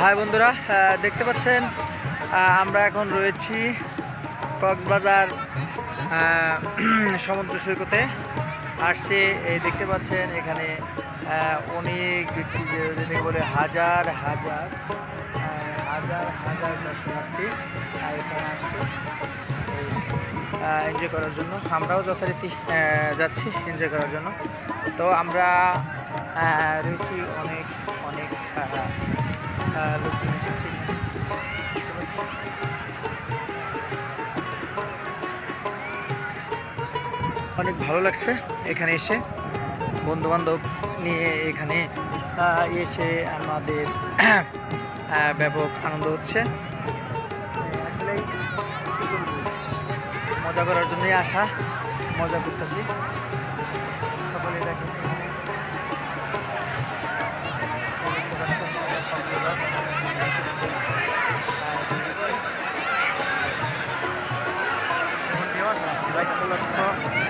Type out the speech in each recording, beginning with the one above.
High বন্ধুরা দেখতে পাচ্ছেন আমরা এখন রয়েছি কক্সবাজার সমুদ্র সৈকতে। আসছে এই দেখতে পাচ্ছেন, এখানে অনেক ব্যক্তি যেটাকে বলে হাজার হাজার হাজার হাজার দর্শনার্থী এখানে আসছে এনজয় করার জন্য। আমরাও যথারীতি যাচ্ছি এনজয় করার জন্য। তো আমরা রয়েছি অনেক অনেক লোকজন অনেক ভালো লাগছে এখানে এসে। বন্ধু বান্ধব নিয়ে এখানে এসে আমাদের ব্যাপক আনন্দ হচ্ছে। মজা করার জন্যই আসা, মজা করতেছি। সকলে দেখেন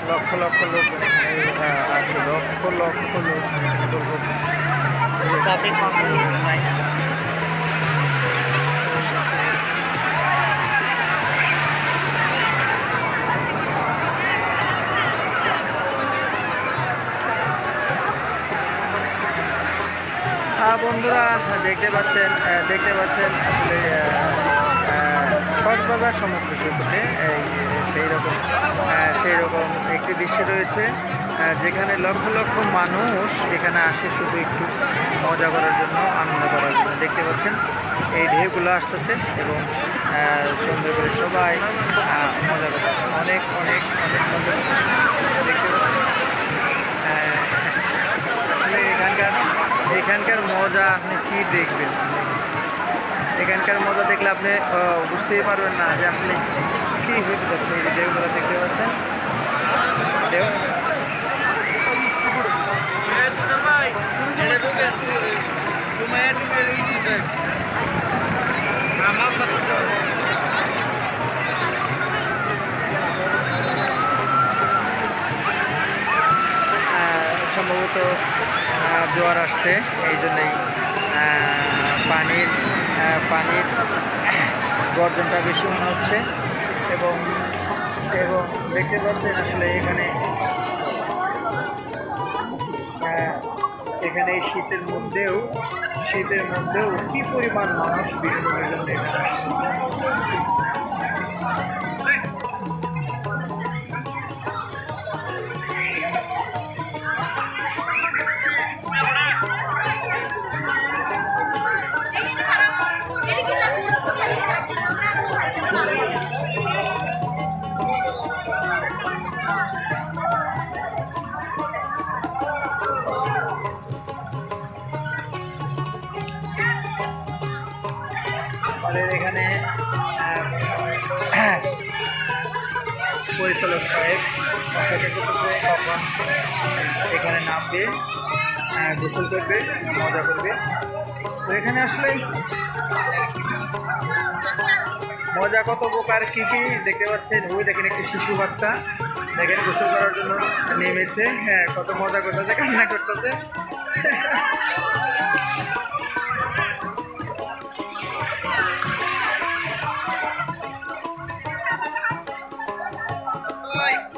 লক্ষ লক্ষ লোক আছে লক্ষ লক্ষ লোক হ্যাঁ বন্ধুরা, দেখতে পাচ্ছেন দেখতে পাচ্ছেন আসলে কক্সবাজার সমুদ্র সৈকতে সেই রকম সেই রকম একটি দৃশ্য রয়েছে যেখানে লক্ষ লক্ষ মানুষ এখানে আসে শুধু একটু মজা করার জন্য, আনন্দ করার জন্য। দেখতে পাচ্ছেন, এই ঢেউগুলো আসতেছে এবং সুন্দর করে সবাই মজা করতেছে। অনেক অনেক অনেক মজা দেখতে আসলে এখানকার এখানকার মজা আপনি কি দেখবেন? এখানকার মজা দেখলে আপনি বুঝতেই পারবেন না যে আসলে কী হতে যাচ্ছে এই ঢেউগুলো, দেখতে পাচ্ছেন। সম্ভবত জোয়ার আসছে, এই জন্যই পানির পানির গর্জনটা বেশি মনে হচ্ছে। এবং এবং দেখতে পাচ্ছেন আসলে এখানে এখানে এই শীতের মধ্যেও শীতের মধ্যেও কি পরিমাণ মানুষ এখানে আসছে? আমাদের এখানে পরিচালক সাহেব, এখানে নামবে গোসল করবে, মজা করবে। তো এখানে আসলে মজা কত প্রকার, কী কী দেখতে পাচ্ছেন? ওই দেখেন একটি শিশু বাচ্চা। দেখেন, গোসল করার জন্য নেমেছে। হ্যাঁ কত মজা করতেছে, কান্না করতেছে। はい。